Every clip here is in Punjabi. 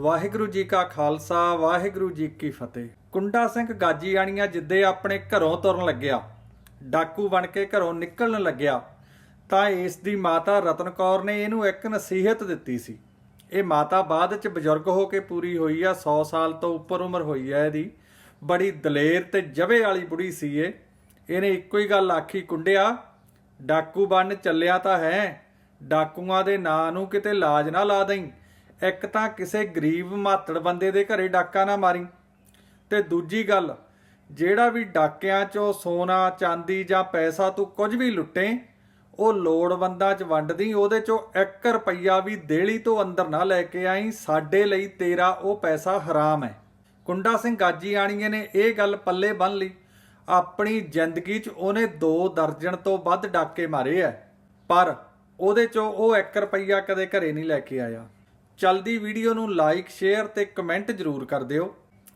ਵਾਹਿਗੁਰੂ ਜੀ ਕਾ ਖਾਲਸਾ, ਵਾਹਿਗੁਰੂ ਜੀ ਕੀ ਫਤਿਹ। ਕੁੰਡਾ ਸਿੰਘ ਗਾਜੀਆਣੀਆਂ ਜਿੱਦੇ ਆਪਣੇ ਘਰੋਂ ਤੁਰਨ ਲੱਗਿਆ, ਡਾਕੂ ਬਣ ਕੇ ਘਰੋਂ ਨਿਕਲਣ ਲੱਗਿਆ, ਤਾਂ ਇਸ ਦੀ ਮਾਤਾ ਰਤਨ ਕੌਰ ਨੇ ਇਹਨੂੰ ਇੱਕ ਨਸੀਹਤ ਦਿੱਤੀ ਸੀ। ਇਹ ਮਾਤਾ ਬਾਅਦ ਚ ਬਜ਼ੁਰਗ ਹੋ ਕੇ ਪੂਰੀ ਹੋਈ ਆ 100 ਸਾਲ ਤੋਂ ਉੱਪਰ ਉਮਰ ਹੋਈ ਆ ਇਹਦੀ। ਬੜੀ ਦਲੇਰ ਤੇ ਜਵੇ ਵਾਲੀ ਬੁੜੀ ਸੀ ਇਹ। ਇਹਨੇ ਇੱਕੋ ਹੀ ਗੱਲ ਆਖੀ, ਕੁੰਡਿਆ, ਡਾਕੂ ਬਣ ਚੱਲਿਆ ਤਾਂ ਹੈ, ਡਾਕੂਆਂ ਦੇ ਨਾਂ ਨੂੰ ਕਿਤੇ ਲਾਜ ਨਾ ਲਾ ਦੇਈਂ। ਇੱਕ ਤਾਂ ਕਿਸੇ ਗਰੀਬ ਮਾਤੜ ਬੰਦੇ ਦੇ ਘਰੇ ਡਾਕਾ ਨਾ ਮਾਰੀ। ਤੇ ਦੂਜੀ ਗੱਲ, ਜਿਹੜਾ ਵੀ ਡਾਕਿਆਂ ਚੋਂ ਸੋਨਾ, ਚਾਂਦੀ ਜਾਂ ਪੈਸਾ ਤੂੰ ਕੁਝ ਵੀ ਲੁੱਟੇ, ਉਹ ਲੋੜਵੰਦਾਂ 'ਚ ਵੰਡਦੀ, ਉਹਦੇ ਚੋਂ 1 ਰੁਪਈਆ ਵੀ ਦੇਲੀ ਤੋਂ ਅੰਦਰ ਨਾ ਲੈ ਕੇ ਆਈ, ਸਾਡੇ ਲਈ ਤੇਰਾ ਉਹ ਪੈਸਾ ਹਰਾਮ ਹੈ। ਕੁੰਡਾ ਸਿੰਘ ਗਾਜੀ ਆਣੀਏ ਨੇ ਇਹ ਗੱਲ ਪੱਲੇ ਬੰਨ ਲਈ। ਆਪਣੀ ਜ਼ਿੰਦਗੀ 'ਚ ਉਹਨੇ 2 ਦਰਜਨ ਤੋਂ ਵੱਧ ਡਾਕੇ ਮਾਰੇ ਐ ਪਰ ਉਹਦੇ 'ਚੋਂ ਉਹ 1 ਰੁਪਈਆ ਕਦੇ ਘਰੇ ਨਹੀਂ ਲੈ ਕੇ ਆਇਆ। ਚੱਲਦੀ ਵੀਡੀਓ ਨੂੰ ਲਾਈਕ, ਸ਼ੇਅਰ ਤੇ ਕਮੈਂਟ ਜ਼ਰੂਰ ਕਰ ਦਿਓ।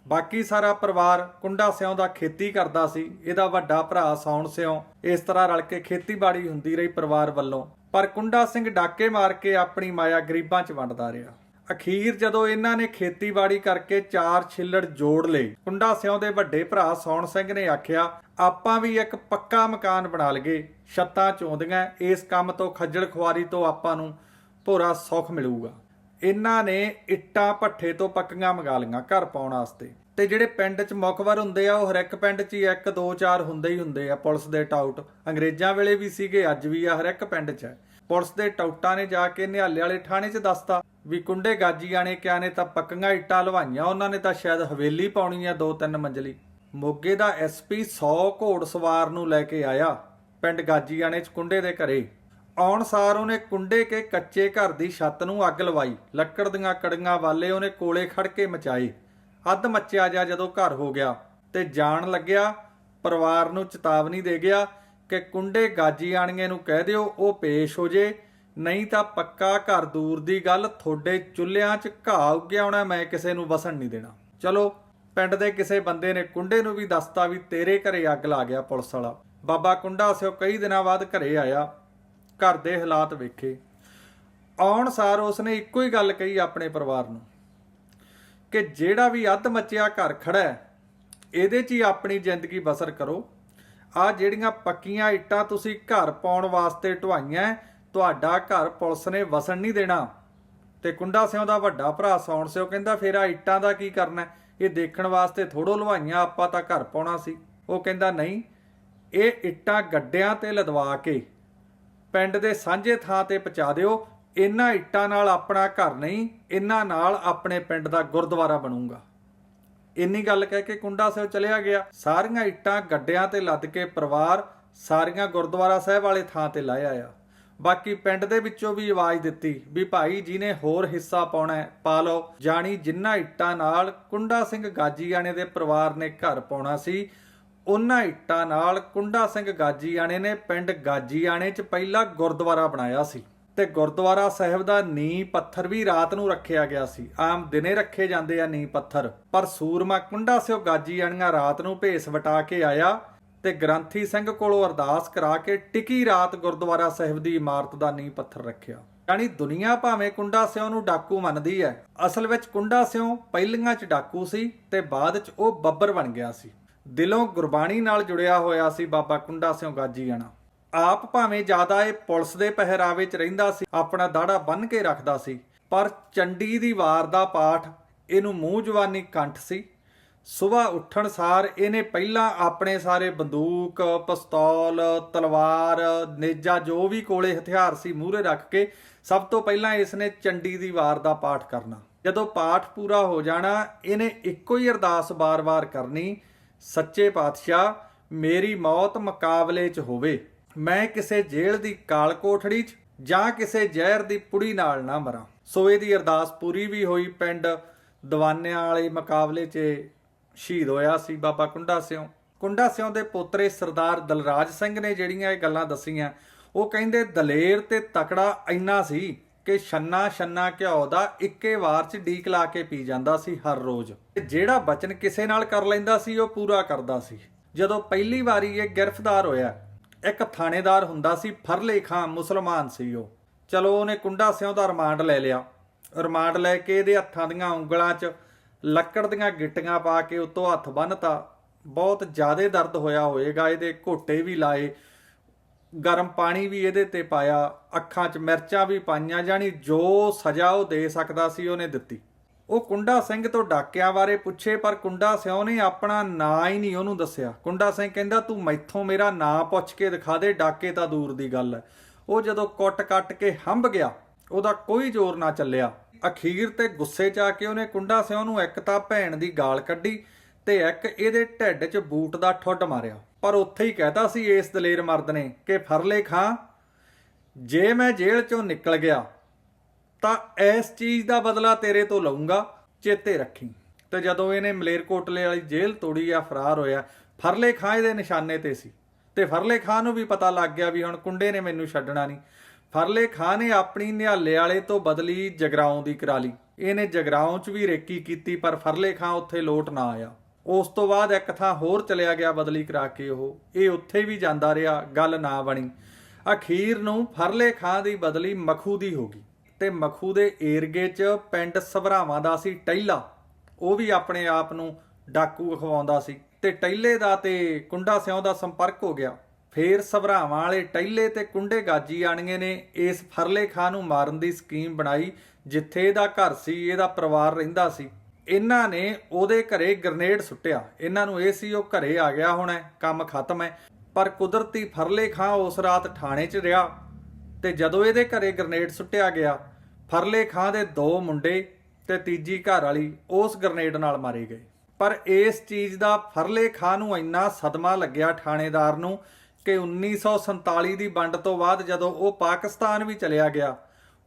ਬਾਕੀ ਸਾਰਾ ਪਰਿਵਾਰ ਕੁੰਡਾ ਸਿਉਂ ਦਾ ਖੇਤੀ ਕਰਦਾ ਸੀ। ਇਹਦਾ ਵੱਡਾ ਭਰਾ ਸੌਣ ਸਿਉਂ ਇਸ ਤਰ੍ਹਾਂ ਰਲ ਕੇ ਖੇਤੀਬਾੜੀ ਹੁੰਦੀ ਰਹੀ ਪਰਿਵਾਰ ਵੱਲੋਂ। ਪਰ ਕੁੰਡਾ ਸਿੰਘ ਡਾਕੇ ਮਾਰ ਕੇ ਆਪਣੀ ਮਾਇਆ ਗਰੀਬਾਂ 'ਚ ਵੰਡਦਾ ਰਿਹਾ। ਅਖੀਰ ਜਦੋਂ ਇਹਨਾਂ ਨੇ ਖੇਤੀਬਾੜੀ ਕਰਕੇ ਚਾਰ ਛਿੱਲੜ ਜੋੜ ਲਏ, ਕੁੰਡਾ ਸਿਉਂ ਦੇ ਵੱਡੇ ਭਰਾ ਸੌਣ ਸਿੰਘ ਨੇ ਆਖਿਆ, ਆਪਾਂ ਵੀ ਇੱਕ ਪੱਕਾ ਮਕਾਨ ਬਣਾ ਲਈਏ। ਛੱਤਾਂ ਚੋਂਦੀਆਂ, ਇਸ ਕੰਮ ਤੋਂ ਖੱਜਲ ਖੁਆਰੀ ਤੋਂ ਆਪਾਂ ਨੂੰ ਭੋਰਾ ਸੁੱਖ ਮਿਲੂਗਾ। ਇਹਨਾਂ ਨੇ ਇੱਟਾਂ ਭੱਠੇ ਤੋਂ ਪੱਕੀਆਂ ਮੰਗਾ ਲਈਆਂ ਘਰ ਪਾਉਣ ਵਾਸਤੇ। ਤੇ ਜਿਹੜੇ ਪਿੰਡ 'ਚ ਮੁਖਬਰ ਹੁੰਦੇ ਆ, ਉਹ ਹਰ ਇੱਕ ਪਿੰਡ 'ਚ ਹੀ ਇੱਕ, ਦੋ, ਚਾਰ ਹੁੰਦੇ ਹੀ ਹੁੰਦੇ ਆ। ਪੁਲਿਸ ਦੇ ਟਾਊਟ ਅੰਗਰੇਜ਼ਾਂ ਵੇਲੇ ਵੀ ਸੀਗੇ, ਅੱਜ ਵੀ ਆ ਹਰ ਇੱਕ ਪਿੰਡ 'ਚ। ਪੁਲਿਸ ਦੇ ਟਾਊਟਾਂ ਨੇ ਜਾ ਕੇ ਨਿਹਾਲੇ ਵਾਲੇ ਥਾਣੇ 'ਚ ਦੱਸਤਾ ਵੀ ਕੁੰਡੇ ਗਾਜੀਆਂ ਨੇ ਕਿਹਾ ਨੇ ਤਾਂ ਪੱਕੀਆਂ ਇੱਟਾਂ ਲਵਾਈਆਂ, ਉਹਨਾਂ ਨੇ ਤਾਂ ਸ਼ਾਇਦ ਹਵੇਲੀ ਪਾਉਣੀ ਆ ਦੋ ਤਿੰਨ ਮੰਜ਼ਲੀ। ਮੋਗੇ ਦਾ ਐਸਪੀ 100 ਘੋੜ ਸਵਾਰ ਨੂੰ ਲੈ ਕੇ ਆਇਆ ਪਿੰਡ ਗਾਜੀਆਣੇ 'ਚ ਕੁੰਡੇ ਦੇ ਘਰੇ। ਆਉਣ ਸਾਰ ਉਹਨੇ ਕੁੰਡੇ ਕੇ ਕੱਚੇ ਘਰ ਦੀ ਛੱਤ ਨੂੰ ਅੱਗ ਲਵਾਈ। ਲੱਕੜ ਦੀਆਂ ਕੜੀਆਂ ਵਾਲੇ ਉਹਨੇ ਕੋਲੇ ਖੜ ਕੇ ਮਚਾਏ। ਅੱਧ ਮੱਚਿਆ ਜਾ ਜਦੋਂ ਘਰ ਹੋ ਗਿਆ ਤੇ ਜਾਣ ਲੱਗਿਆ, ਪਰਿਵਾਰ ਨੂੰ ਚੇਤਾਵਨੀ ਦੇ ਗਿਆ ਕਿ ਕੁੰਡੇ ਗਾਜੀ ਆਣੀਏ ਨੂੰ ਕਹਿ ਦਿਓ ਉਹ ਪੇਸ਼ ਹੋ ਜੇ, ਨਹੀਂ ਤਾਂ ਪੱਕਾ ਘਰ ਦੂਰ ਦੀ ਗੱਲ ਤੁਹਾਡੇ ਚੁੱਲ੍ਹਿਆਂ 'ਚ ਘਾਹ ਉੱਗਿਆ ਹੋਣਾ ਮੈਂ ਕਿਸੇ ਨੂੰ ਵਸਣ ਨਹੀਂ ਦੇਣਾ। ਚਲੋ, ਪਿੰਡ ਦੇ ਕਿਸੇ ਬੰਦੇ ਨੇ ਕੁੰਡੇ ਨੂੰ ਵੀ ਦੱਸਤਾ ਵੀ ਤੇਰੇ ਘਰੇ ਅੱਗ ਲਾ ਗਿਆ ਪੁਲਿਸ ਵਾਲਾ। ਬਾਬਾ ਕੁੰਡਾ ਸਿਓ ਕਈ ਦਿਨਾਂ ਬਾਅਦ ਘਰੇ ਆਇਆ। ਘਰ ਦੇ ਹਾਲਾਤ ਵੇਖੇ। ਆਉਣ ਸਾਰ ਉਸਨੇ ਇੱਕੋ ਹੀ ਗੱਲ ਕਹੀ ਆਪਣੇ ਪਰਿਵਾਰ ਨੂੰ ਕਿ ਜਿਹੜਾ ਵੀ ਅੱਧ ਮੱਚਿਆ ਘਰ ਖੜਾ ਹੈ, ਇਹਦੇ 'ਚ ਹੀ ਆਪਣੀ ਜ਼ਿੰਦਗੀ ਬਸਰ ਕਰੋ। ਆ ਜਿਹੜੀਆਂ ਪੱਕੀਆਂ ਇੱਟਾਂ ਤੁਸੀਂ ਘਰ ਪਾਉਣ ਵਾਸਤੇ ਢਵਾਈਆਂ ਤੁਹਾਡਾ ਘਰ ਪੁਲਿਸ ਨੇ ਵਸਣ ਨਹੀਂ ਦੇਣਾ। ਤੇ ਕੁੰਡਾ ਸਿਉਂ ਦਾ ਵੱਡਾ ਭਰਾ ਸੌਣ ਸਿਓ ਕਹਿੰਦਾ, ਫੇਰ ਆ ਇੱਟਾਂ ਦਾ ਕੀ ਕਰਨਾ ਇਹ ਦੇਖਣ ਵਾਸਤੇ ਥੋੜੋ ਲਵਾਈਆਂ ਆਪਾਂ ਤਾਂ ਘਰ ਪਾਉਣਾ ਸੀ। ਉਹ ਕਹਿੰਦਾ, ਨਹੀਂ, ਇਹ ਇੱਟਾਂ ਗੱਡਿਆਂ ਤੇ ਲਦਵਾ ਕੇ ਪਿੰਡ ਦੇ ਸਾਂਝੇ ਥਾਂ ਤੇ ਪਹੁੰਚਾ ਦਿਓ। ਇਹਨਾਂ ਇੱਟਾਂ ਨਾਲ ਆਪਣਾ ਘਰ ਨਹੀਂ, ਇਹਨਾਂ ਨਾਲ ਆਪਣੇ ਪਿੰਡ ਦਾ ਗੁਰਦੁਆਰਾ ਬਣੂਗਾ। ਇੰਨੀ ਗੱਲ ਕਹਿ ਕੇ ਕੁੰਡਾ ਸਾਹਿਬ ਚਲਿਆ ਗਿਆ। ਸਾਰੀਆਂ ਇੱਟਾਂ ਗੱਡਿਆਂ ਤੇ ਲੱਦ ਕੇ ਪਰਿਵਾਰ ਸਾਰੀਆਂ ਗੁਰਦੁਆਰਾ ਸਾਹਿਬ ਵਾਲੇ ਥਾਂ ਤੇ ਲਾਇਆ ਆ ਬਾਕੀ ਪਿੰਡ ਦੇ ਵਿੱਚੋਂ ਵੀ ਆਵਾਜ਼ ਦਿੱਤੀ ਵੀ ਭਾਈ ਜੀ ਨੇ ਹੋਰ ਹਿੱਸਾ ਪਾਉਣਾ ਹੈ, ਪਾ ਲਓ। ਜਾਣੀ ਜਿੰਨਾ ਇੱਟਾਂ ਨਾਲ ਕੁੰਡਾ ਸਿੰਘ ਗਾਜੀਆਣੇ ਦੇ ਪਰਿਵਾਰ ਨੇ ਘਰ ਪਾਉਣਾ ਸੀ ਉਹਨਾਂ ਇੱਟਾਂ ਨਾਲ ਕੁੰਡਾ ਸਿੰਘ ਗਾਜੀਆਣੇ ਨੇ ਪਿੰਡ ਗਾਜੀਆਣੇ 'ਚ ਪਹਿਲਾ ਗੁਰਦੁਆਰਾ ਬਣਾਇਆ ਸੀ ਤੇ ਗੁਰਦੁਆਰਾ ਸਾਹਿਬ ਦਾ ਨੀਂਹ ਪੱਥਰ ਵੀ ਰਾਤ ਨੂੰ ਰੱਖਿਆ ਗਿਆ ਸੀ। ਆਮ ਦਿਨੇ ਰੱਖੇ ਜਾਂਦੇ ਆ ਨੀਂਹ ਪੱਥਰ। ਪਰ ਸੂਰਮਾ ਕੁੰਡਾ ਸਿਓ ਗਾਜੀਆਣੀਆਂ ਰਾਤ ਨੂੰ ਭੇਸ ਵਟਾ ਕੇ ਆਇਆ ਤੇ ਗ੍ਰੰਥੀ ਸਿੰਘ ਕੋਲੋਂ ਅਰਦਾਸ ਕਰਾ ਕੇ ਟਿਕੀ ਰਾਤ ਗੁਰਦੁਆਰਾ ਸਾਹਿਬ ਦੀ ਇਮਾਰਤ ਦਾ ਨੀਂਹ ਪੱਥਰ ਰੱਖਿਆ। ਯਾਨੀ ਦੁਨੀਆ ਭਾਵੇਂ ਕੁੰਡਾ ਸਿਓ ਨੂੰ ਡਾਕੂ ਮੰਨਦੀ ਹੈ ਅਸਲ ਵਿੱਚ ਕੁੰਡਾ ਸਿਓ ਪਹਿਲੀਆਂ 'ਚ ਡਾਕੂ ਸੀ ਤੇ ਬਾਅਦ 'ਚ ਉਹ ਬੱਬਰ ਬਣ ਗਿਆ ਸੀ। ਦਿਲੋਂ ਗੁਰਬਾਣੀ ਨਾਲ ਜੁੜਿਆ ਹੋਇਆ ਸੀ ਬਾਬਾ ਕੁੰਡਾ ਸਿੰਘ ਗਾਜੀ ਗਾਜੀਆਣਾ ਆਪ ਭਾਵੇਂ ਜ਼ਿਆਦਾ ਇਹ ਪੁਲਿਸ ਦੇ ਪਹਿਰਾਵੇ 'ਚ ਰਹਿੰਦਾ ਸੀ, ਆਪਣਾ ਦਾੜਾ ਬੰਨ ਕੇ ਰੱਖਦਾ ਸੀ, ਪਰ ਚੰਡੀ ਦੀ ਵਾਰ ਦਾ ਪਾਠ ਇਹਨੂੰ ਮੂੰਹ ਜਵਾਨੀ ਕੰਠ ਸੀ। ਸਵੇਰ ਉੱਠਣ ਸਾਰ ਇਹਨੇ ਪਹਿਲਾਂ ਆਪਣੇ ਸਾਰੇ ਬੰਦੂਕ, ਪਿਸਤੌਲ, ਤਲਵਾਰ, ਨੇਜਾ ਜੋ ਵੀ ਕੋਲੇ ਹਥਿਆਰ ਸੀ ਮੂਹਰੇ ਰੱਖ ਕੇ ਸਭ ਤੋਂ ਪਹਿਲਾਂ ਇਸਨੇ ਚੰਡੀ ਦੀ ਵਾਰ ਦਾ ਪਾਠ ਕਰਨਾ। ਜਦੋਂ ਪਾਠ ਪੂਰਾ ਹੋ ਜਾਣਾ, ਇਹਨੇ ਇੱਕੋ ਹੀ ਅਰਦਾਸ ਬਾਰ-ਬਾਰ ਕਰਨੀ ਸੱਚੇ ਪਾਤਸ਼ਾਹ, ਮੇਰੀ ਮੌਤ ਮੁਕਾਬਲੇ 'ਚ ਹੋਵੇ। ਮੈਂ ਕਿਸੇ ਜੇਲ੍ਹ ਦੀ ਕਾਲ ਕੋਠੜੀ 'ਚ ਜਾਂ ਕਿਸੇ ਜ਼ਹਿਰ ਦੀ ਪੁੜੀ ਨਾਲ ਨਾ ਮਰਾਂ। ਸੋ ਇਹਦੀ ਅਰਦਾਸ ਪੂਰੀ ਵੀ ਹੋਈ ਪਿੰਡ ਦਵਾਨਿਆਂ ਵਾਲੇ ਮੁਕਾਬਲੇ 'ਚ ਸ਼ਹੀਦ ਹੋਇਆ ਸੀ ਬਾਬਾ ਕੁੰਡਾ ਸਿਉ। ਕੁੰਡਾ ਸਿਉ ਦੇ ਪੋਤਰੇ ਸਰਦਾਰ ਦਲਰਾਜ ਸਿੰਘ ਨੇ ਜਿਹੜੀਆਂ ਇਹ ਗੱਲਾਂ ਦਸੀਆਂ, ਉਹ ਕਹਿੰਦੇ ਦਲੇਰ ਤੇ ਤਕੜਾ ਇੰਨਾ ਸੀ ਕਿ ਛੰਨਾ ਛੰਨਾ ਘਿਓ ਦਾ ਇੱਕੇ ਵਾਰ 'ਚ ਡੀਕ ਲਾ ਕੇ ਪੀ ਜਾਂਦਾ ਸੀ ਹਰ ਰੋਜ਼। ਤੇ ਜਿਹੜਾ ਬਚਨ ਕਿਸੇ ਨਾਲ ਕਰ ਲੈਂਦਾ ਸੀ, ਉਹ ਪੂਰਾ ਕਰਦਾ ਸੀ। ਜਦੋਂ ਪਹਿਲੀ ਵਾਰੀ ਇਹ ਗ੍ਰਿਫਤਾਰ ਹੋਇਆ, ਇੱਕ ਥਾਣੇਦਾਰ ਹੁੰਦਾ ਸੀ, ਫਰਲੇ ਖਾਂ ਮੁਸਲਮਾਨ ਸੀ ਉਹ। ਚਲੋ ਉਹਨੇ ਕੁੰਡਾ ਸਿਉਂ ਦਾ ਰਿਮਾਂਡ ਲੈ ਲਿਆ। ਰਿਮਾਂਡ ਲੈ ਕੇ ਇਹਦੇ ਹੱਥਾਂ ਦੀਆਂ ਉਂਗਲਾਂ 'ਚ ਲੱਕੜ ਦੀਆਂ ਗਿੱਟੀਆਂ ਪਾ ਕੇ ਉੱਤੋਂ ਹੱਥ ਬੰਨਤਾ ਬਹੁਤ ਜ਼ਿਆਦਾ ਦਰਦ ਹੋਇਆ ਹੋਏਗਾ, ਇਹਦੇ ਘੋਟੇ ਵੀ ਲਾਏ। ਗਰਮ ਪਾਣੀ ਵੀ ਇਹਦੇ ਤੇ ਪਾਇਆ, ਅੱਖਾਂ 'ਚ ਮਿਰਚਾਂ ਵੀ ਪਾਈਆਂ ਜਾਣੀ ਜੋ ਸਜ਼ਾ ਉਹ ਦੇ ਸਕਦਾ ਸੀ ਉਹਨੇ ਦਿੱਤੀ। ਉਹ ਕੁੰਡਾ ਸਿੰਘ ਤੋਂ ਡਾਕਿਆਂ ਬਾਰੇ ਪੁੱਛੇ, ਪਰ ਕੁੰਡਾ ਸਿਉ ਨੇ ਆਪਣਾ ਨਾਂ ਹੀ ਨਹੀਂ ਉਹਨੂੰ ਦੱਸਿਆ। ਕੁੰਡਾ ਸਿੰਘ ਕਹਿੰਦਾ, ਤੂੰ ਮੈਥੋਂ ਮੇਰਾ ਨਾਂ ਪੁੱਛ ਕੇ ਦਿਖਾ ਦੇ, ਡਾਕੇ ਤਾਂ ਦੂਰ ਦੀ ਗੱਲ ਹੈ। ਉਹ ਜਦੋਂ ਕੁੱਟ ਕੱਟ ਕੇ ਹੰਭ ਗਿਆ, ਉਹਦਾ ਕੋਈ ਜ਼ੋਰ ਨਾ ਚੱਲਿਆ। ਅਖੀਰ ਤੇ ਗੁੱਸੇ 'ਚ ਆ ਕੇ ਉਹਨੇ ਕੁੰਡਾ ਸਿਉ ਨੂੰ ਇੱਕ ਤਾਂ ਭੈਣ ਦੀ ਗਾਲ ਕੱਢੀ ਤੇ ਇੱਕ ਇਹਦੇ ਢਿੱਡ 'ਚ ਬੂਟ ਦਾ ਠੁੱਡ ਮਾਰਿਆ। ਪਰ ਉੱਥੇ ਹੀ ਕਹਿਤਾ ਸੀ ਇਸ ਦਲੇਰ ਮਰਦ ਨੇ ਕਿ ਫਰਲੇ ਖਾਂ, ਜੇ ਮੈਂ ਜੇਲ੍ਹ 'ਚੋਂ ਨਿਕਲ ਗਿਆ, ਤਾਂ ਇਸ ਚੀਜ਼ ਦਾ ਬਦਲਾ ਤੇਰੇ ਤੋਂ ਲਊਂਗਾ, ਚੇਤੇ ਰੱਖੀ। ਤੇ ਜਦੋਂ ਇਹਨੇ ਮਲੇਰਕੋਟਲੇ ਵਾਲੀ ਜੇਲ੍ਹ ਤੋੜੀ ਆ ਫਰਾਰ ਹੋਇਆ, ਫਰਲੇ ਖਾਂ ਇਹਦੇ ਨਿਸ਼ਾਨੇ ਤੇ ਸੀ। ਤੇ ਫਰਲੇ ਖਾਂ ਨੂੰ ਵੀ ਪਤਾ ਲੱਗ ਗਿਆ ਵੀ ਹੁਣ ਕੁੰਡੇ ਨੇ ਮੈਨੂੰ ਛੱਡਣਾ ਨਹੀਂ। ਫਰਲੇ ਖਾਂ ਨੇ ਆਪਣੀ ਨਿਹਾਲੇ ਵਾਲੇ ਤੋਂ ਬਦਲੀ ਜਗਰਾਉਂ ਦੀ ਕਰਾ ਲਈ। ਇਹਨੇ ਜਗਰਾਉਂ 'ਚ ਵੀ ਰੇਕੀ ਕੀਤੀ, ਪਰ ਫਰਲੇ ਖਾਂ ਉੱਥੇ ਲੋਟ ਨਾ ਆਇਆ। ਉਸ ਤੋਂ ਬਾਅਦ ਇੱਕ ਥਾਂ ਹੋਰ ਚਲਿਆ ਗਿਆ ਬਦਲੀ ਕਰਾ ਕੇ ਉਹ। ਇਹ ਉੱਥੇ ਵੀ ਜਾਂਦਾ ਰਿਹਾ, ਗੱਲ ਨਾ ਬਣੀ। ਅਖੀਰ ਨੂੰ ਫਰਲੇ ਖਾਂ ਦੀ ਬਦਲੀ ਮਖੂ ਦੀ ਹੋ ਗਈ ਤੇ ਮਖੂ ਦੇ ਏਰਗੇ 'ਚ ਪਿੰਡ ਸਭਰਾਵਾਂ ਦਾ ਸੀ ਟਹਿਲਾ ਉਹ ਵੀ ਆਪਣੇ ਆਪ ਨੂੰ ਡਾਕੂ ਅਖਵਾਉਂਦਾ ਸੀ ਤੇ ਟਹਿਲੇ ਦਾ ਤੇ ਕੁੰਡਾ ਸਿਉਂ ਦਾ ਸੰਪਰਕ ਹੋ ਗਿਆ। ਫੇਰ ਸਭਰਾਵਾਂ ਵਾਲੇ ਟਹਿਲੇ ਤੇ ਕੁੰਡੇ ਗਾਜੀ ਆਣਗੇ ਨੇ ਇਸ ਫਰਲੇ ਖਾਂ ਨੂੰ ਮਾਰਨ ਦੀ ਸਕੀਮ ਬਣਾਈ, ਜਿੱਥੇ ਇਹਦਾ ਘਰ ਸੀ, ਇਹਦਾ ਪਰਿਵਾਰ ਰਹਿੰਦਾ ਸੀ। ਇਹਨਾਂ ਨੇ ਉਹਦੇ ਘਰੇ ਗ੍ਰਨੇਡ ਸੁੱਟਿਆ। ਇਹਨਾਂ ਨੂੰ ਇਹ ਸੀ, ਉਹ ਘਰੇ ਆ ਗਿਆ ਹੁਣ, ਕੰਮ ਖਤਮ ਹੈ। ਪਰ ਕੁਦਰਤੀ ਫਰਲੇ ਖਾਂ ਉਸ ਰਾਤ ਥਾਣੇ 'ਚ ਰਿਹਾ ਤੇ ਜਦੋਂ ਇਹਦੇ ਘਰੇ ਗ੍ਰਨੇਡ ਸੁੱਟਿਆ ਗਿਆ, ਫਰਲੇ ਖਾਂ ਦੇ ਦੋ ਮੁੰਡੇ ਤੇ ਤੀਜੀ ਘਰ ਵਾਲੀ ਉਸ ਗ੍ਰਨੇਡ ਨਾਲ ਮਾਰੇ ਗਏ। ਪਰ ਇਸ ਚੀਜ਼ ਦਾ ਫਰਲੇ ਖਾਂ ਨੂੰ ਇੰਨਾ ਸਦਮਾ ਲੱਗਿਆ ਥਾਣੇਦਾਰ ਨੂੰ ਕਿ 1947 ਦੀ ਵੰਡ ਤੋਂ ਬਾਅਦ ਜਦੋਂ ਉਹ ਪਾਕਿਸਤਾਨ ਵੀ ਚਲਿਆ ਗਿਆ,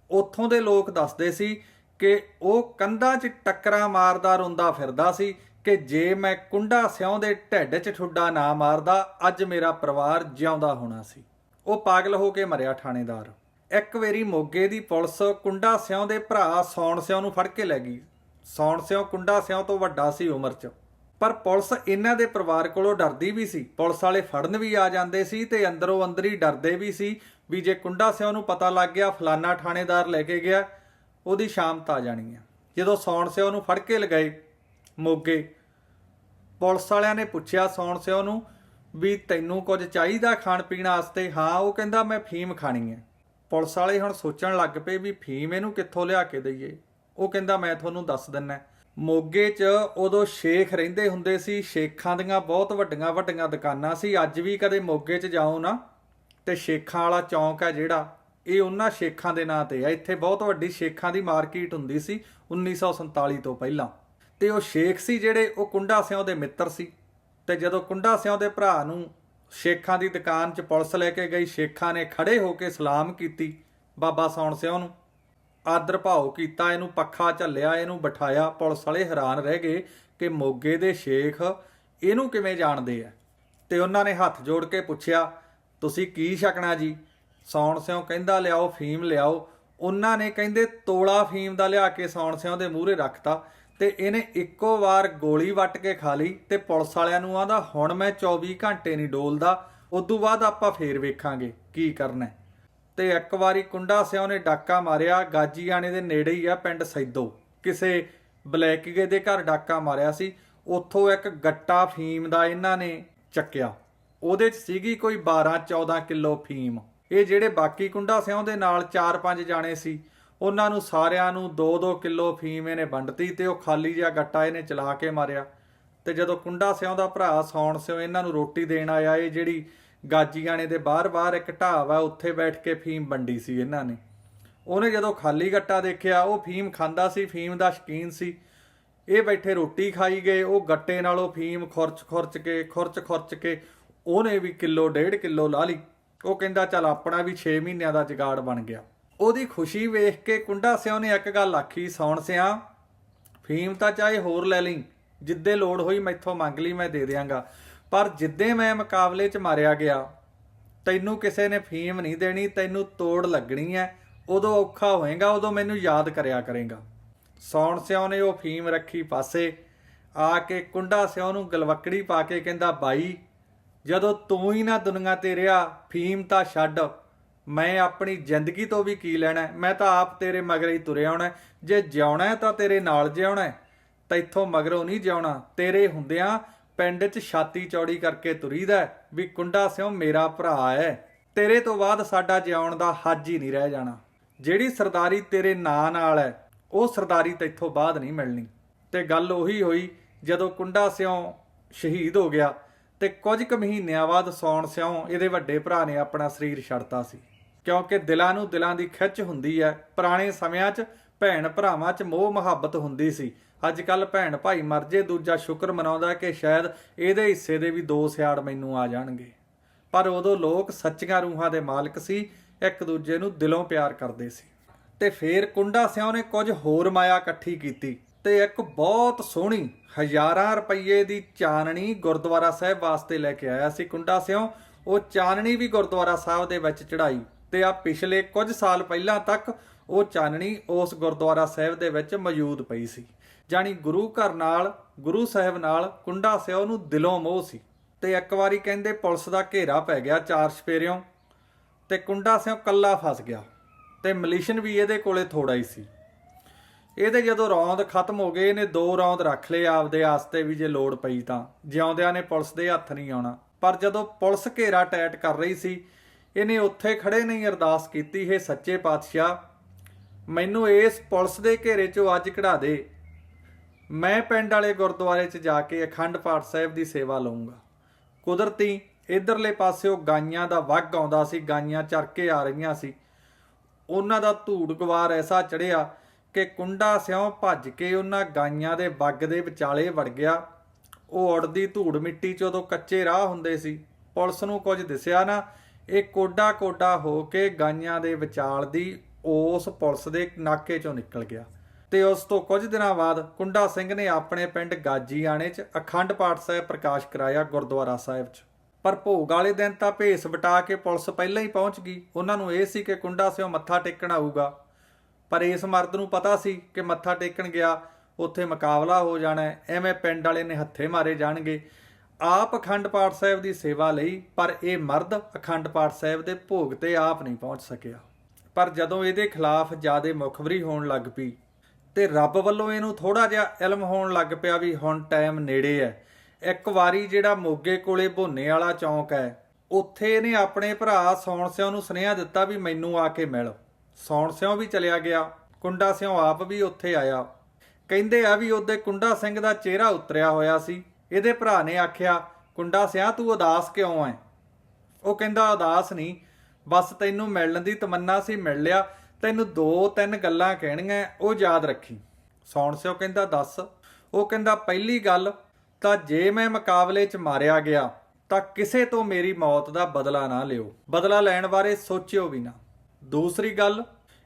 ਉੱਥੋਂ ਦੇ ਲੋਕ ਦੱਸਦੇ ਸੀ ਕਿ ਉਹ ਕੰਧਾਂ 'ਚ ਟੱਕਰਾਂ ਮਾਰਦਾ ਰੋਂਦਾ ਫਿਰਦਾ ਸੀ ਕਿ ਜੇ ਮੈਂ ਕੁੰਡਾ ਸਿਉਂ ਦੇ ਢਿੱਡ 'ਚ ਠੁੱਡਾ ਨਾ ਮਾਰਦਾ, ਅੱਜ ਮੇਰਾ ਪਰਿਵਾਰ ਜਿਉਂਦਾ ਹੋਣਾ ਸੀ। ਉਹ ਪਾਗਲ ਹੋ ਕੇ ਮਰਿਆ ਥਾਣੇਦਾਰ। ਇੱਕ ਵਾਰੀ ਮੋਗੇ ਦੀ ਪੁਲਿਸ ਕੁੰਡਾ ਸਿਉਂ ਦੇ ਭਰਾ ਸੌਣ ਸਿਉਂ ਨੂੰ ਫੜ ਕੇ ਲੈ ਗਈ। ਸੌਣ ਸਿਉਂ ਕੁੰਡਾ ਸਿਉਂ ਤੋਂ ਵੱਡਾ ਸੀ ਉਮਰ 'ਚ। ਪਰ ਪੁਲਿਸ ਇਹਨਾਂ ਦੇ ਪਰਿਵਾਰ ਕੋਲੋਂ ਡਰਦੀ ਵੀ ਸੀ। ਪੁਲਿਸ ਵਾਲੇ ਫੜਨ ਵੀ ਆ ਜਾਂਦੇ ਸੀ ਤੇ ਅੰਦਰੋਂ ਅੰਦਰ ਹੀ ਡਰਦੇ ਵੀ ਸੀ ਵੀ ਜੇ ਕੁੰਡਾ ਸਿਉਂ ਨੂੰ ਪਤਾ ਲੱਗ ਗਿਆ, ਫਲਾਨਾ ਥਾਣੇਦਾਰ ਲੈ ਕੇ ਗਿਆ ਉਹਦੀ ਸ਼ਾਮਤ ਆ ਜਾਣੀ ਹੈ ਜਦੋਂ ਸੌਣ ਸਿਓ ਨੂੰ ਫੜ ਕੇ ਲਗਾਏ ਮੋਗੇ, ਪੁਲਿਸ ਵਾਲਿਆਂ ਨੇ ਪੁੱਛਿਆ ਸੌਣ ਸਿਓ ਨੂੰ ਵੀ ਤੈਨੂੰ ਕੁਝ ਚਾਹੀਦਾ ਖਾਣ ਪੀਣ ਵਾਸਤੇ? ਹਾਂ, ਉਹ ਕਹਿੰਦਾ, ਮੈਂ ਫੀਮ ਖਾਣੀ ਹੈ ਪੁਲਿਸ ਵਾਲੇ ਹੁਣ ਸੋਚਣ ਲੱਗ ਪਏ ਵੀ ਫੀਮ ਇਹਨੂੰ ਕਿੱਥੋਂ ਲਿਆ ਕੇ ਦਈਏ। ਉਹ ਕਹਿੰਦਾ, ਮੈਂ ਤੁਹਾਨੂੰ ਦੱਸ ਦਿੰਨਾ ਮੋਗੇ 'ਚ ਉਦੋਂ ਸ਼ੇਖ ਰਹਿੰਦੇ ਹੁੰਦੇ ਸੀ, ਸ਼ੇਖਾਂ ਦੀਆਂ ਬਹੁਤ ਵੱਡੀਆਂ ਵੱਡੀਆਂ ਦੁਕਾਨਾਂ ਸੀ। ਅੱਜ ਵੀ ਕਦੇ ਮੋਗੇ 'ਚ ਜਾਓ ਨਾ, ਤੇ ਸ਼ੇਖਾਂ ਵਾਲਾ ਚੌਂਕ ਹੈ ਜਿਹੜਾ ਇਹ ਉਹਨਾਂ ਸ਼ੇਖਾਂ ਦੇ ਨਾਂ ਤੇ ਆ। ਇੱਥੇ ਬਹੁਤ ਵੱਡੀ ਸ਼ੇਖਾਂ ਦੀ ਮਾਰਕੀਟ ਹੁੰਦੀ ਸੀ 1947 ਤੋਂ ਪਹਿਲਾਂ। ਤੇ ਉਹ ਸ਼ੇਖ ਸੀ ਜਿਹੜੇ ਉਹ ਕੁੰਡਾ ਸਿਉਂ ਦੇ ਮਿੱਤਰ ਸੀ। ਤੇ ਜਦੋਂ ਕੁੰਡਾ ਸਿਉਂ ਦੇ ਭਰਾ ਨੂੰ ਸ਼ੇਖਾਂ ਦੀ ਦੁਕਾਨ 'ਚ ਪੁਲਿਸ ਲੈ ਕੇ ਗਈ, ਸ਼ੇਖਾਂ ਨੇ ਖੜੇ ਹੋ ਕੇ ਸਲਾਮ ਕੀਤੀ ਬਾਬਾ ਸੌਣ ਸਿਉਂ ਨੂੰ। ਆਦਰ ਭਾਉ ਕੀਤਾ, ਇਹਨੂੰ ਪੱਖਾ ਝੱਲਿਆ, ਇਹਨੂੰ ਬਿਠਾਇਆ। ਪੁਲਿਸ ਵਾਲੇ ਹੈਰਾਨ ਰਹਿ ਗਏ ਕਿ ਮੋਗੇ ਦੇ ਸ਼ੇਖ ਇਹਨੂੰ ਕਿਵੇਂ ਜਾਣਦੇ ਆ? ਤੇ ਉਹਨਾਂ ਨੇ ਹੱਥ ਜੋੜ ਕੇ ਪੁੱਛਿਆ, ਤੁਸੀਂ ਕੀ ਛਕਣਾ ਜੀ? ਸੌਣ ਸਿਉਂ ਕਹਿੰਦਾ ਲਿਆਓ, ਫੀਮ ਲਿਆਓ। ਉਹਨਾਂ ਨੇ ਕਹਿੰਦੇ ਤੋਲਾ ਫੀਮ ਦਾ ਲਿਆ ਕੇ ਸੌਣ ਸਿਉਂ ਦੇ ਮੂਹਰੇ ਰੱਖਤਾ ਤੇ ਇਹਨੇ ਇੱਕੋ ਵਾਰ ਗੋਲੀ ਵੱਟ ਕੇ ਖਾ ਲਈ ਤੇ ਪੁਲਿਸ ਵਾਲਿਆਂ ਨੂੰ ਆਂਦਾ ਹੁਣ ਮੈਂ 24 ਘੰਟੇ ਨਹੀਂ ਡੋਲਦਾ, ਉਦੋਂ ਬਾਅਦ ਆਪਾਂ ਫੇਰ ਵੇਖਾਂਗੇ ਕੀ ਕਰਨਾ ਹੈ। ਤੇ ਇੱਕ ਵਾਰੀ ਕੁੰਡਾ ਸਿਉਂ ਨੇ ਡਾਕਾ ਮਾਰਿਆ, ਗਾਜੀਆਣੇ ਦੇ ਨੇੜੇ ਹੀ ਆ ਪਿੰਡ ਸੈਦੋ। ਕਿਸੇ ਬਲੈਕੀਗੇ ਦੇ ਘਰ ਡਾਕਾ ਮਾਰਿਆ ਸੀ, ਉੱਥੋਂ ਇੱਕ ਗੱਟਾ ਫੀਮ ਦਾ ਇਹਨਾਂ ਨੇ ਚੱਕਿਆ। ਉਹਦੇ 'ਚ ਸੀਗੀ ਕੋਈ 12 14 ਕਿਲੋ ਫੀਮ। ਇਹ ਜਿਹੜੇ ਬਾਕੀ ਕੁੰਡਾ ਸਿਉਂ ਦੇ ਨਾਲ 4-5 ਜਾਣੇ ਸੀ, ਉਹਨਾਂ ਨੂੰ ਸਾਰਿਆਂ ਨੂੰ 2-2 ਕਿਲੋ ਫੀਮ ਇਹਨੇ ਵੰਡਤੀ ਤੇ ਉਹ ਖਾਲੀ ਜਿਹਾ ਗੱਟਾ ਇਹਨੇ ਚਲਾ ਕੇ ਮਾਰਿਆ। ਤੇ ਜਦੋਂ ਕੁੰਡਾ ਸਿਉਂ ਦਾ ਭਰਾ ਸੌਣ ਸਿਉਂ ਇਹਨਾਂ ਨੂੰ ਰੋਟੀ ਦੇਣ ਆਇਆ, ਇਹ ਜਿਹੜੀ ਗਾਜੀਆਣੇ ਦੇ ਬਾਹਰ-ਬਾਹਰ ਇੱਕ ਢਾਬ ਆ, ਉੱਥੇ ਬੈਠ ਕੇ ਫੀਮ ਵੰਡੀ ਸੀ ਇਹਨਾਂ ਨੇ। ਉਹਨੇ ਜਦੋਂ ਖਾਲੀ ਗੱਟਾ ਦੇਖਿਆ, ਉਹ ਫੀਮ ਖਾਂਦਾ ਸੀ, ਫੀਮ ਦਾ ਸ਼ਕੀਨ ਸੀ। ਇਹ ਬੈਠੇ ਰੋਟੀ ਖਾਈ ਗਏ, ਉਹ ਗੱਟੇ ਨਾਲੋਂ ਫੀਮ ਖੁਰਚ ਖੁਰਚ ਕੇ ਖੁਰਚ ਖੁਰਚ ਕੇ ਉਹਨੇ ਵੀ ਕਿਲੋ, ਡੇਢ ਕਿਲੋ ਲਾ ਲਈ। ਉਹ ਕਹਿੰਦਾ, ਚੱਲ ਆਪਣਾ ਵੀ 6 ਮਹੀਨਿਆਂ ਦਾ ਜਗਾੜ ਬਣ ਗਿਆ। ਉਹਦੀ ਖੁਸ਼ੀ ਵੇਖ ਕੇ ਕੁੰਡਾ ਸਿਉ ਨੇ ਇੱਕ ਗੱਲ ਆਖੀ, ਸੌਣ ਸਿਆ, ਫੀਮ ਤਾਂ ਚਾਹੇ ਹੋਰ ਲੈ ਲਈ, ਜਿੱਦੇ ਲੋੜ ਹੋਈ ਮੈਥੋਂ ਮੰਗ ਲਈ, ਮੈਂ ਦੇ ਦਿਆਂਗਾ। ਪਰ ਜਿੱਦੇ ਮੈਂ ਮੁਕਾਬਲੇ 'ਚ ਮਾਰਿਆ ਗਿਆ, ਤੈਨੂੰ ਕਿਸੇ ਨੇ ਫੀਮ ਨਹੀਂ ਦੇਣੀ, ਤੈਨੂੰ ਤੋੜ ਲੱਗਣੀ ਐ, ਉਦੋਂ ਔਖਾ ਹੋਏਗਾ, ਉਦੋਂ ਮੈਨੂੰ ਯਾਦ ਕਰਿਆ ਕਰੇਗਾ। ਸੌਣ ਸਿਉ ਨੇ ਉਹ ਫੀਮ ਰੱਖੀ ਪਾਸੇ, ਆ ਕੇ ਕੁੰਡਾ ਸਿਉ ਨੂੰ ਗਲਵਕੜੀ ਪਾ ਕੇ ਕਹਿੰਦਾ, ਬਾਈ ਜਦੋਂ ਤੂੰ ਹੀ ਨਾ ਦੁਨੀਆ ਤੇ ਰਿਹਾ, ਫੀਮ ਤਾਂ ਛੱਡ। ਮੈਂ ਆਪਣੀ ਜ਼ਿੰਦਗੀ ਤੋਂ ਵੀ ਕੀ ਲੈਣਾ ਮੈਂ ਤਾਂ ਆਪ ਤੇਰੇ ਮਗਰ ਹੀ ਤੁਰਿਆ ਆਉਣਾ ਜੇ ਜਿਉਣਾ ਤਾਂ ਤੇਰੇ ਨਾਲ ਜਿਉਣਾ ਹੈ। ਤੈਥੋਂ ਮਗਰੋਂ ਨਹੀਂ ਜਿਉਣਾ। ਤੇਰੇ ਹੁੰਦਿਆਂ ਪਿੰਡ 'ਚ ਛਾਤੀ ਚੌੜੀ ਕਰਕੇ ਤੁਰੀਦਾ ਹੈ ਵੀ ਕੁੰਡਾ ਸਿਓ ਮੇਰਾ ਭਰਾ ਹੈ। ਤੇਰੇ ਤੋਂ ਬਾਅਦ ਸਾਡਾ ਜਿਉਣ ਦਾ ਹੱਜ ਹੀ ਨਹੀਂ ਰਹਿ ਜਾਣਾ। ਜਿਹੜੀ ਸਰਦਾਰੀ ਤੇਰੇ ਨਾਂ ਨਾਲ ਹੈ, ਉਹ ਸਰਦਾਰੀ ਤੈਥੋਂ ਬਾਅਦ ਨਹੀਂ ਮਿਲਣੀ। ਤੇ ਗੱਲ ਉਹੀ ਹੋਈ ਜਦੋਂ ਕੁੰਡਾ ਸਿਓ ਸ਼ਹੀਦ ਹੋ ਗਿਆ। ਤੇ ਕੁਝ ਕੁ ਮਹੀਨਿਆਂ ਬਾਅਦ ਸੌਣ ਸਿਉਂ ਇਹਦੇ ਵੱਡੇ ਭਰਾ ਨੇ ਆਪਣਾ ਸਰੀਰ ਛੱਡਤਾ ਸੀ। ਕਿਉਂਕਿ ਦਿਲਾਂ ਨੂੰ ਦਿਲਾਂ ਦੀ ਖਿੱਚ ਹੁੰਦੀ ਹੈ, ਪੁਰਾਣੇ ਸਮਿਆਂ 'ਚ ਭੈਣ ਭਰਾਵਾਂ 'ਚ ਮੋਹ ਮੁਹੱਬਤ ਹੁੰਦੀ ਸੀ। ਅੱਜ ਕੱਲ ਭੈਣ ਭਾਈ ਮਰ ਜੇ, ਦੂਜਾ ਸ਼ੁਕਰ ਮਨਾਉਂਦਾ ਕਿ ਸ਼ਾਇਦ ਇਹਦੇ ਹਿੱਸੇ ਦੇ ਵੀ ਦੋ ਸਿਆੜ ਮੈਨੂੰ ਆ ਜਾਣਗੇ। ਪਰ ਉਦੋਂ ਲੋਕ ਸੱਚੀਆਂ ਰੂਹਾਂ ਦੇ ਮਾਲਕ ਸੀ, ਇੱਕ ਦੂਜੇ ਨੂੰ ਦਿਲੋਂ ਪਿਆਰ ਕਰਦੇ ਸੀ। ਤੇ ਫੇਰ ਕੁੰਡਾ ਸਿਉਂ ਨੇ ਕੁਝ ਹੋਰ ਮਾਇਆ ਇਕੱਠੀ ਕੀਤੀ। ਤੇ ਇੱਕ ਬਹੁਤ ਸੋਹਣੀ ਹਜ਼ਾਰਾਂ ਰੁਪਏ ਦੀ ਚਾਨਣੀ ਗੁਰਦੁਆਰਾ ਸਾਹਿਬ ਵਾਸਤੇ ਲੈ ਕੇ ਆਇਆ ਸੀ ਕੁੰਡਾ ਸਿਉ। ਉਹ ਚਾਨਣੀ ਵੀ ਗੁਰਦੁਆਰਾ ਸਾਹਿਬ ਦੇ ਵਿੱਚ ਚੜਾਈ ਤੇ ਆ ਪਿਛਲੇ ਕੁਝ ਸਾਲ ਪਹਿਲਾਂ ਤੱਕ ਉਹ ਚਾਨਣੀ ਉਸ ਗੁਰਦੁਆਰਾ ਸਾਹਿਬ ਦੇ ਵਿੱਚ ਮੌਜੂਦ ਪਈ ਸੀ। ਜਾਣੀ ਗੁਰੂ ਘਰ ਨਾਲ, ਗੁਰੂ ਸਾਹਿਬ ਨਾਲ ਕੁੰਡਾ ਸਿਉ ਨੂੰ ਦਿਲੋਂ ਮੋਹ ਸੀ ਤੇ ਇੱਕ ਵਾਰੀ ਕਹਿੰਦੇ ਪੁਲਿਸ ਦਾ ਘੇਰਾ ਪੈ ਗਿਆ ਚਾਰ ਸਪੇਰਿਓਂ ਤੇ ਕੁੰਡਾ ਸਿਉ ਕੱਲਾ ਫਸ ਗਿਆ ਤੇ ਮਲੀਸ਼ਨ ਵੀ ਇਹਦੇ ਕੋਲੇ ਥੋੜਾ ਹੀ ਸੀ। ਇਹਦੇ ਜਦੋਂ ਰੌਂਦ ਖਤਮ ਹੋ ਗਏ ਇਹਨੇ ਦੋ ਰੌਂਦ ਰੱਖ ਲਏ ਆਪਦੇ ਆਸਤੇ ਵੀ ਜੇ ਲੋੜ ਪਈ ਤਾਂ। ਜਿਉਂਦਿਆਂ ਨੇ ਪੁਲਿਸ ਦੇ ਹੱਥ ਨਹੀਂ ਆਉਣਾ। ਪਰ ਜਦੋਂ ਪੁਲਿਸ ਘੇਰਾ ਟੈਟ ਕਰ ਰਹੀ ਸੀ, ਇਹਨੇ ਉੱਥੇ ਖੜੇ ਨਹੀਂ ਅਰਦਾਸ ਕੀਤੀ, ਹੈ ਸੱਚੇ ਪਾਤਸ਼ਾਹ, ਮੈਨੂੰ ਇਸ ਪੁਲਿਸ ਦੇ ਘੇਰੇ ਚੋਂ ਅੱਜ ਕਢਾ ਦੇ। ਮੈਂ ਪਿੰਡ ਵਾਲੇ ਗੁਰਦੁਆਰੇ 'ਚ ਜਾ ਕੇ ਅਖੰਡ ਪਾਠ ਸਾਹਿਬ ਦੀ ਸੇਵਾ ਲਵਾਂਗਾ ਕੁਦਰਤੀ ਇਧਰਲੇ ਪਾਸਿਓ ਗਾਈਆਂ ਦਾ ਵੱਗ ਆਉਂਦਾ ਸੀ, ਗਾਈਆਂ ਚਰ ਕੇ ਆ ਰਹੀਆਂ ਸੀ। ਉਹਨਾਂ ਦਾ ਧੂੜ ਗਵਾਰ ਐਸਾ ਚੜਿਆ ਕਿ ਕੁੰਡਾ ਸਿਉਂ ਭੱਜ ਕੇ ਉਹਨਾਂ ਗਾਈਆਂ ਦੇ ਬੱਗ ਦੇ ਵਿਚਾਲੇ ਵੜ ਗਿਆ। ਉਹ ਉੜਦੀ ਧੂੜ ਮਿੱਟੀ 'ਚ ਉਦੋਂ ਕੱਚੇ ਰਾਹ ਹੁੰਦੇ ਸੀ। ਪੁਲਿਸ ਨੂੰ ਕੁਝ ਦਿਸਿਆ ਨਾ, ਇਹ ਕੋਡਾ ਕੋਡਾ ਹੋ ਕੇ ਗਾਈਆਂ ਦੇ ਵਿਚਾਲ ਦੀ ਉਸ ਪੁਲਿਸ ਦੇ ਨਾਕੇ 'ਚੋਂ ਨਿਕਲ ਗਿਆ। ਤੇ ਉਸ ਤੋਂ ਕੁਝ ਦਿਨਾਂ ਬਾਅਦ ਕੁੰਡਾ ਸਿੰਘ ਨੇ ਆਪਣੇ ਪਿੰਡ ਗਾਜੀਆਣੇ 'ਚ ਅਖੰਡ ਪਾਠ ਸਾਹਿਬ ਪ੍ਰਕਾਸ਼ ਕਰਾਇਆ ਗੁਰਦੁਆਰਾ ਸਾਹਿਬ 'ਚ। ਪਰ ਭੋਗ ਵਾਲੇ ਦਿਨ ਤਾਂ ਭੇਸ ਵਟਾ ਕੇ ਪੁਲਿਸ ਪਹਿਲਾਂ ਹੀ ਪਹੁੰਚ ਗਈ। ਉਹਨਾਂ ਨੂੰ ਇਹ ਸੀ ਕਿ ਕੁੰਡਾ ਸਿਓ ਮੱਥਾ ਟੇਕਣ ਆਊਗਾ। ਪਰ ਇਸ ਮਰਦ ਨੂੰ ਪਤਾ ਸੀ ਕਿ ਮੱਥਾ ਟੇਕਣ ਗਿਆ, ਉੱਥੇ ਮੁਕਾਬਲਾ ਹੋ ਜਾਣਾ ਐਵੇਂ ਪਿੰਡ ਵਾਲੇ ਨੇ ਹੱਥੇ ਮਾਰੇ ਜਾਣਗੇ। ਆਪ ਅਖੰਡ ਪਾਠ ਸਾਹਿਬ ਦੀ ਸੇਵਾ ਲਈ, ਪਰ ਇਹ ਮਰਦ ਅਖੰਡ ਪਾਠ ਸਾਹਿਬ ਦੇ ਭੋਗ ਤੇ ਆਪ ਨਹੀਂ ਪਹੁੰਚ ਸਕਿਆ। ਪਰ ਜਦੋਂ ਇਹਦੇ ਖਿਲਾਫ ਜਿਆਦੇ ਮੁਖਬਰੀ ਹੋਣ ਲੱਗ ਪਈ ਤੇ ਰੱਬ ਵੱਲੋਂ ਇਹਨੂੰ ਥੋੜਾ ਜਿਹਾ ਇਲਮ ਹੋਣ ਲੱਗ ਪਿਆ ਵੀ ਹੁਣ ਟਾਈਮ ਨੇੜੇ ਹੈ, ਇੱਕ ਵਾਰੀ ਜਿਹੜਾ ਮੋਗੇ ਕੋਲੇ ਭੋਨੇ ਵਾਲਾ ਚੌਂਕ ਹੈ, ਉੱਥੇ ਇਹਨੇ ਆਪਣੇ ਭਰਾ ਸੌਣ ਸਿਉ ਨੂੰ ਸੁਨੇਹਾ ਦਿੱਤਾ ਵੀ ਮੈਨੂੰ ਆ ਕੇ ਮਿਲ। ਸੌਣ ਸਿਉ ਵੀ ਚਲਿਆ ਗਿਆ, ਕੁੰਡਾ ਸਿਉ ਆਪ ਵੀ ਉੱਥੇ ਆਇਆ। ਕਹਿੰਦੇ ਆ ਵੀ ਉਹਦੇ ਕੁੰਡਾ ਸਿੰਘ ਦਾ ਚਿਹਰਾ ਉਤਰਿਆ ਹੋਇਆ ਸੀ। ਇਹਦੇ ਭਰਾ ਨੇ ਆਖਿਆ, ਕੁੰਡਾ ਸਿਆ ਤੂੰ ਉਦਾਸ ਕਿਉਂ ਐ? ਉਹ ਕਹਿੰਦਾ, ਉਦਾਸ ਨਹੀਂ, ਬਸ ਤੈਨੂੰ ਮਿਲਣ ਦੀ ਤਮੰਨਾ ਸੀ, ਮਿਲ ਲਿਆ। ਤੈਨੂੰ ਦੋ ਤਿੰਨ ਗੱਲਾਂ ਕਹਿਣੀਆਂ, ਉਹ ਯਾਦ ਰੱਖੀ। ਸੌਣ ਸਿਓ ਕਹਿੰਦਾ, ਦੱਸ। ਉਹ ਕਹਿੰਦਾ, ਪਹਿਲੀ ਗੱਲ ਤਾਂ ਜੇ ਮੈਂ ਮੁਕਾਬਲੇ 'ਚ ਮਾਰਿਆ ਗਿਆ, ਤਾਂ ਕਿਸੇ ਤੋਂ ਮੇਰੀ ਮੌਤ ਦਾ ਬਦਲਾ ਨਾ ਲਿਓ। ਬਦਲਾ ਲੈਣ ਬਾਰੇ ਸੋਚਿਓ ਵੀ ਨਾ। ਦੂਸਰੀ ਗੱਲ,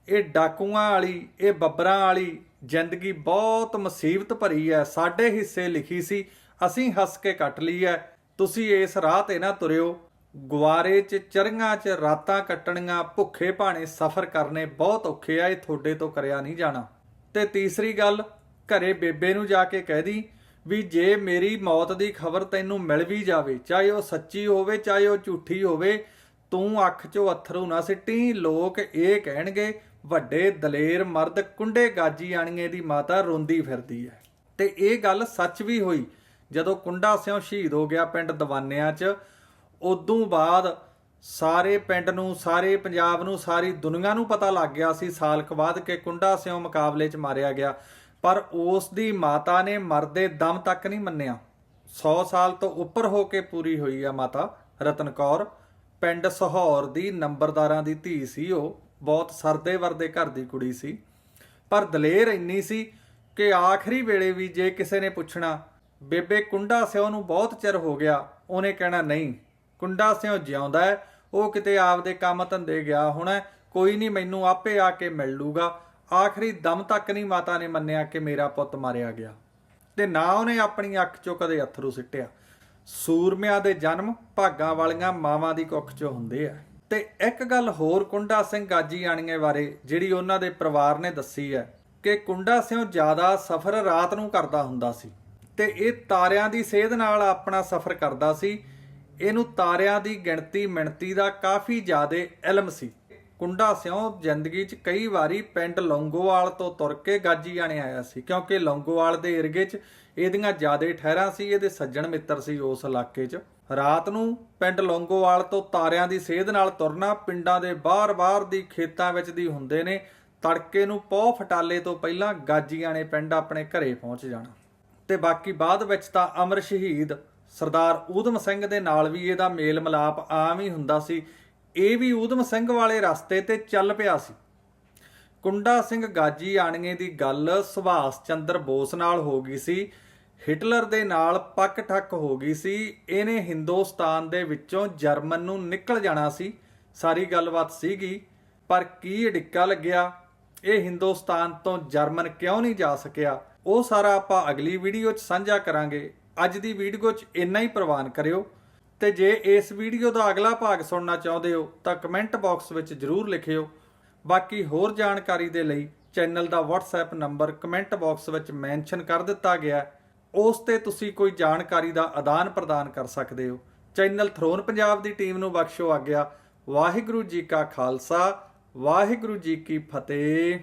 ਇਹ ਡਾਕੂਆਂ ਵਾਲੀ, ਇਹ ਬੱਬਰਾਂ ਵਾਲੀ ਜ਼ਿੰਦਗੀ ਬਹੁਤ ਮੁਸੀਬਤ ਭਰੀ ਹੈ। ਸਾਡੇ ਹਿੱਸੇ ਲਿਖੀ ਸੀ, ਅਸੀਂ ਹੱਸ ਕੇ ਕੱਟ ਲਈ ਹੈ। ਤੁਸੀਂ ਇਸ ਰਾਹ ਤੇ ਨਾ ਤੁਰਿਓ। ਗੁਵਾਰੇ 'ਚ, ਚਰੰਗਾਂ 'ਚ ਰਾਤਾਂ ਕੱਟਣੀਆਂ, ਭੁੱਖੇ ਭਾਣੇ ਸਫ਼ਰ ਕਰਨੇ ਬਹੁਤ ਔਖੇ ਆ, ਇਹ ਤੁਹਾਡੇ ਤੋਂ ਕਰਿਆ ਨਹੀਂ ਜਾਣਾ। ਤੇ ਤੀਸਰੀ ਗੱਲ, ਘਰੇ ਬੇਬੇ ਨੂੰ ਜਾ ਕੇ ਕਹਿ ਦੀ ਵੀ ਜੇ ਮੇਰੀ ਮੌਤ ਦੀ ਖਬਰ ਤੈਨੂੰ ਮਿਲ ਵੀ ਜਾਵੇ, ਚਾਹੇ ਉਹ ਸੱਚੀ ਹੋਵੇ, ਚਾਹੇ ਉਹ ਝੂਠੀ ਹੋਵੇ ਤੂੰ ਅੱਖ 'ਚੋਂ ਅਥਰੂ ਨਾ ਸਿੱਟੀ, ਲੋਕ ਇਹ ਕਹਿਣਗੇ, ਵੱਡੇ ਦਲੇਰ ਮਰਦ ਕੁੰਡੇ ਗਾਜੀ ਆਣੀਏ ਦੀ ਮਾਤਾ ਰੋਂਦੀ ਫਿਰਦੀ ਹੈ ਤੇ ਇਹ ਗੱਲ ਸੱਚ ਵੀ ਹੋਈ, ਜਦੋਂ ਕੁੰਡਾ ਸਿਉ ਸ਼ਹੀਦ ਹੋ ਗਿਆ ਪਿੰਡ ਦਵਾਨਿਆਂ 'ਚ, ਉਦੋਂ ਬਾਅਦ ਸਾਰੇ ਪਿੰਡ ਨੂੰ, ਸਾਰੇ ਪੰਜਾਬ ਨੂੰ, ਸਾਰੀ ਦੁਨੀਆ ਨੂੰ ਪਤਾ ਲੱਗ ਗਿਆ ਸੀ, ਸਾਲ ਕੁ ਬਾਅਦ ਕਿ ਕੁੰਡਾ ਸਿਉ ਮੁਕਾਬਲੇ 'ਚ ਮਾਰਿਆ ਗਿਆ। ਪਰ ਉਸ ਦੀ ਮਾਤਾ ਨੇ ਮਰਦੇ ਦਮ ਤੱਕ ਨਹੀਂ ਮੰਨਿਆ। 100 ਸਾਲ ਤੋਂ ਉੱਪਰ ਹੋ ਕੇ ਪੂਰੀ ਹੋਈ ਆ ਮਾਤਾ ਰਤਨ ਕੌਰ। ਪਿੰਡ ਸਹੌਰ ਦੀ ਨੰਬਰਦਾਰਾਂ ਦੀ ਧੀ ਸੀ ਉਹ, ਬਹੁਤ ਸਰਦੇ ਵਰਦੇ ਘਰ ਦੀ ਕੁੜੀ ਸੀ। ਪਰ ਦਲੇਰ ਇੰਨੀ ਸੀ ਕਿ ਆਖਰੀ ਵੇਲੇ ਵੀ ਜੇ ਕਿਸੇ ਨੇ ਪੁੱਛਣਾ, ਬੇਬੇ, ਕੁੰਡਾ ਸਿਓ ਨੂੰ ਬਹੁਤ ਚਿਰ ਹੋ ਗਿਆ। ਉਹਨੇ ਕਹਿਣਾ, ਨਹੀਂ, ਕੁੰਡਾ ਸਿਓ ਜਿਉਂਦਾ ਹੈ, ਉਹ ਕਿਤੇ ਆਪਦੇ ਕੰਮ ਧੰਦੇ ਗਿਆ ਹੋਣਾ ਕੋਈ ਨਹੀਂ, ਮੈਨੂੰ ਆਪੇ ਆ ਕੇ ਮਿਲ ਲੂਗਾ। ਆਖਰੀ ਦਮ ਤੱਕ ਨਹੀਂ ਮਾਤਾ ਨੇ ਮੰਨਿਆ ਕਿ ਮੇਰਾ ਪੁੱਤ ਮਾਰਿਆ ਗਿਆ। ਤੇ ਨਾ ਉਹਨੇ ਆਪਣੀ ਅੱਖ ਚੋਂ ਕਦੇ ਅਥਰੂ ਸਿੱਟਿਆ। ਸੂਰਮਿਆਂ ਦੇ ਜਨਮ ਭਾਗਾਂ ਵਾਲੀਆਂ ਮਾਵਾਂ ਦੀ ਕੁੱਖ 'ਚੋਂ ਹੁੰਦੇ ਆ। ਤੇ ਇੱਕ ਗੱਲ ਹੋਰ ਕੁੰਡਾ ਸਿੰਘ ਗਾਜੀ ਆਣੀਏ ਬਾਰੇ ਜਿਹੜੀ ਉਹਨਾਂ ਦੇ ਪਰਿਵਾਰ ਨੇ ਦੱਸੀ ਹੈ ਕਿ ਕੁੰਡਾ ਸਿੰਘ ਜ਼ਿਆਦਾ ਸਫ਼ਰ ਰਾਤ ਨੂੰ ਕਰਦਾ ਹੁੰਦਾ ਸੀ ਤੇ ਇਹ ਤਾਰਿਆਂ ਦੀ ਸੇਧ ਨਾਲ ਆਪਣਾ ਸਫ਼ਰ ਕਰਦਾ ਸੀ। ਇਹਨੂੰ ਤਾਰਿਆਂ ਦੀ ਗਿਣਤੀ ਮਿਣਤੀ ਦਾ ਕਾਫੀ ਜ਼ਿਆਦਾ ਇਲਮ ਸੀ। ਕੁੰਡਾ ਸਿਉਂ ਜ਼ਿੰਦਗੀ 'ਚ ਕਈ ਵਾਰੀ ਪਿੰਡ ਲੌਂਗੋਵਾਲ ਤੋਂ ਤੁਰ ਕੇ ਗਾਜੀ ਆਣੇ ਆਇਆ ਸੀ, ਕਿਉਂਕਿ ਲੌਂਗੋਵਾਲ ਦੇ ਏਰਗੇ 'ਚ ਇਹਦੀਆਂ ਜ਼ਿਆਦੇ ਠਹਿਰਾਂ ਸੀ, ਇਹਦੇ ਸੱਜਣ ਮਿੱਤਰ ਸੀ ਉਸ ਇਲਾਕੇ 'ਚ। ਰਾਤ ਨੂੰ ਪਿੰਡ ਲੌਂਗੋਵਾਲ ਤੋਂ ਤਾਰਿਆਂ ਦੀ ਸੇਧ ਨਾਲ ਤੁਰਨਾ ਪਿੰਡਾਂ ਦੇ ਬਾਹਰ-ਬਾਹਰ ਦੀ ਖੇਤਾਂ ਵਿੱਚ ਦੀ ਹੁੰਦੇ ਨੇ, ਤੜਕੇ ਨੂੰ ਪੌ ਫਟਾਲੇ ਤੋਂ ਪਹਿਲਾਂ ਗਾਜੀਆਣੇ ਪਿੰਡ ਆਪਣੇ ਘਰੇ ਪਹੁੰਚ ਜਾਣਾ। ਤੇ ਬਾਕੀ ਬਾਅਦ ਵਿੱਚ ਤਾਂ ਅਮਰ ਸ਼ਹੀਦ ਸਰਦਾਰ ਊਧਮ ਸਿੰਘ ਦੇ ਨਾਲ ਵੀ ਇਹਦਾ ਮੇਲ ਮਿਲਾਪ ਆਮ ਹੀ ਹੁੰਦਾ ਸੀ ਇਹ ਵੀ ਊਧਮ ਸਿੰਘ ਵਾਲੇ ਰਸਤੇ ਤੇ ਚੱਲ ਪਿਆ ਸੀ। ਕੁੰਡਾ ਸਿੰਘ ਗਾਜੀ ਆਣਗੇ ਦੀ ਗੱਲ ਸੁਭਾਸ਼ ਚੰਦਰ ਬੋਸ ਨਾਲ ਹੋ ਗਈ ਸੀ। ਹਿਟਲਰ ਦੇ ਨਾਲ ਪੱਕ ਠੱਕ ਹੋ ਗਈ ਸੀ। ਇਹਨੇ ਹਿੰਦੁਸਤਾਨ ਦੇ ਵਿੱਚੋਂ ਜਰਮਨ ਨੂੰ ਨਿਕਲ ਜਾਣਾ ਸੀ। ਸਾਰੀ ਗੱਲਬਾਤ ਸੀਗੀ, ਪਰ ਕੀ ਅੜਿੱਕਾ ਲੱਗਿਆ? ਇਹ ਹਿੰਦੁਸਤਾਨ ਤੋਂ ਜਰਮਨ ਕਿਉਂ ਨਹੀਂ ਜਾ ਸਕਿਆ? ਉਹ ਸਾਰਾ ਆਪਾਂ ਅਗਲੀ ਵੀਡੀਓ 'ਚ ਸਾਂਝਾ ਕਰਾਂਗੇ। ਅੱਜ ਦੀ ਵੀਡੀਓ 'ਚ ਇੰਨਾ ਹੀ ਪ੍ਰਵਾਨ ਕਰਿਓ। ਤੇ ਜੇ ਇਸ ਵੀਡੀਓ ਦਾ ਅਗਲਾ ਭਾਗ ਸੁਣਨਾ ਚਾਹੁੰਦੇ ਹੋ, ਤਾਂ ਕਮੈਂਟ ਬਾਕਸ ਵਿੱਚ ਜਰੂਰ ਲਿਖਿਓ। ਬਾਕੀ ਹੋਰ ਜਾਣਕਾਰੀ ਦੇ ਲਈ ਚੈਨਲ ਦਾ WhatsApp ਨੰਬਰ ਕਮੈਂਟ ਬਾਕਸ ਵਿੱਚ ਮੈਂਸ਼ਨ ਕਰ ਦਿੱਤਾ ਗਿਆ ਉਸ ਤੇ ਤੁਸੀਂ ਕੋਈ ਜਾਣਕਾਰੀ ਦਾ ਆਦਾਨ ਪ੍ਰਦਾਨ ਕਰ ਸਕਦੇ ਹੋ। ਚੈਨਲ ਥਰੋਨ ਪੰਜਾਬ ਦੀ ਟੀਮ ਨੂੰ ਬਖਸ਼ੋ ਆਗਿਆ। ਵਾਹਿਗੁਰੂ ਜੀ ਕਾ ਖਾਲਸਾ, ਵਾਹਿਗੁਰੂ ਜੀ ਕੀ ਫਤਿਹ।